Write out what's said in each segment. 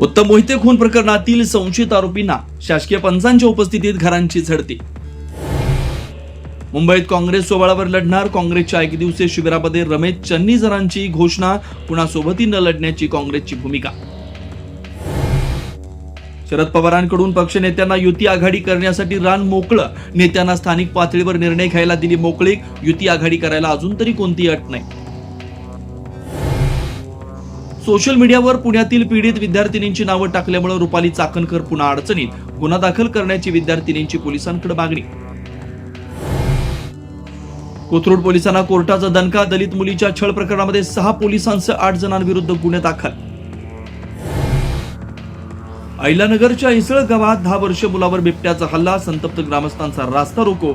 उत्तम मोहिते खून प्रकरणातील संशयित आरोपींना शासकीय पंचांच्या उपस्थितीत घरांची झडती. मुंबईत काँग्रेस सोहळावर लढणार. काँग्रेसच्या एक दिवसीय शिबिरामध्ये रमेश चन्नीजरांची घोषणा. कुणासोबतही न लढण्याची काँग्रेसची भूमिका. शरद पवारांकडून पक्षनेत्यांना युती आघाडी करण्यासाठी रान मोकळं. नेत्यांना स्थानिक पातळीवर निर्णय घ्यायला दिली मोकळीक. युती आघाडी करायला अजून तरी कोणती अट नाही. सोशल मीडियावर पुण्यातील पीडित विद्यार्थिनींची नावं टाकल्यामुळे रुपाली चाकणकर पुन्हा अडचणीत. गुन्हा दाखल करण्याची विद्यार्थिनींची पोलिसांकडे मागणी. कोथरूड पोलिसांना कोर्टाचा दणका दलित मुलीच्या छळ प्रकरणामध्ये सहा पोलिसांसह आठ जणांविरुद्ध गुन्हे दाखल. ऐलानगरच्या इसळ गावात दहा वर्ष मुलावर बिबट्याचा हल्ला संतप्त ग्रामस्थांचा रास्ता रोको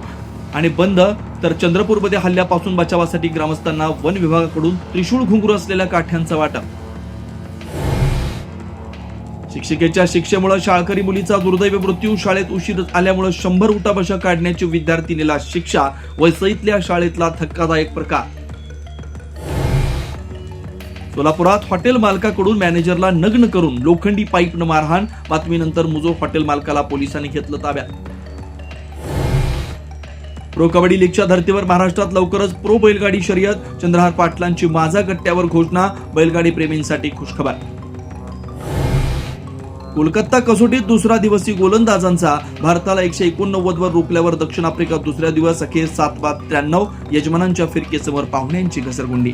आणि बंद तर चंद्रपूरमध्ये हल्ल्यापासून बचावासाठी ग्रामस्थांना वन विभागाकडून त्रिशूळ घुंगरू असलेल्या काठ्यांचा वाटा. शिक्षिकेच्या शिक्षेमुळे शाळकरी मुलीचा दुर्दैवी मृत्यू शाळेत उशीर आल्यामुळे शंभर उठाबशा काढण्याची विद्यार्थिनीला शिक्षा वसईतल्या शाळेतला धक्कादायक प्रकार. सोलापुरात हॉटेल मालकाकडून मॅनेजरला नग्न करून लोखंडी पाईपनं मारहाण बातमीनंतर मुजो हॉटेल मालकाला पोलिसांनी घेतलं ताब्यात. प्रो कबड्डी लीगच्या धर्तीवर महाराष्ट्रात लवकरच प्रो बैलगाडी शर्यत चंद्रहार पाटलांची माझा गट्ट्यावर घोषणा बैलगाडी प्रेमींसाठी खुशखबर. कोलकाता कसोटीत दुसरा दिवसी गोलंदाजांचा भारताला एकशे एकोणनव्वद वर रोखल्यावर दक्षिण आफ्रिका दुसऱ्या दिवस अखेर सात बाद त्र्याण्णव. यजमानांच्या फिरकेसमोर पाहुण्यांची घसरगुंडी.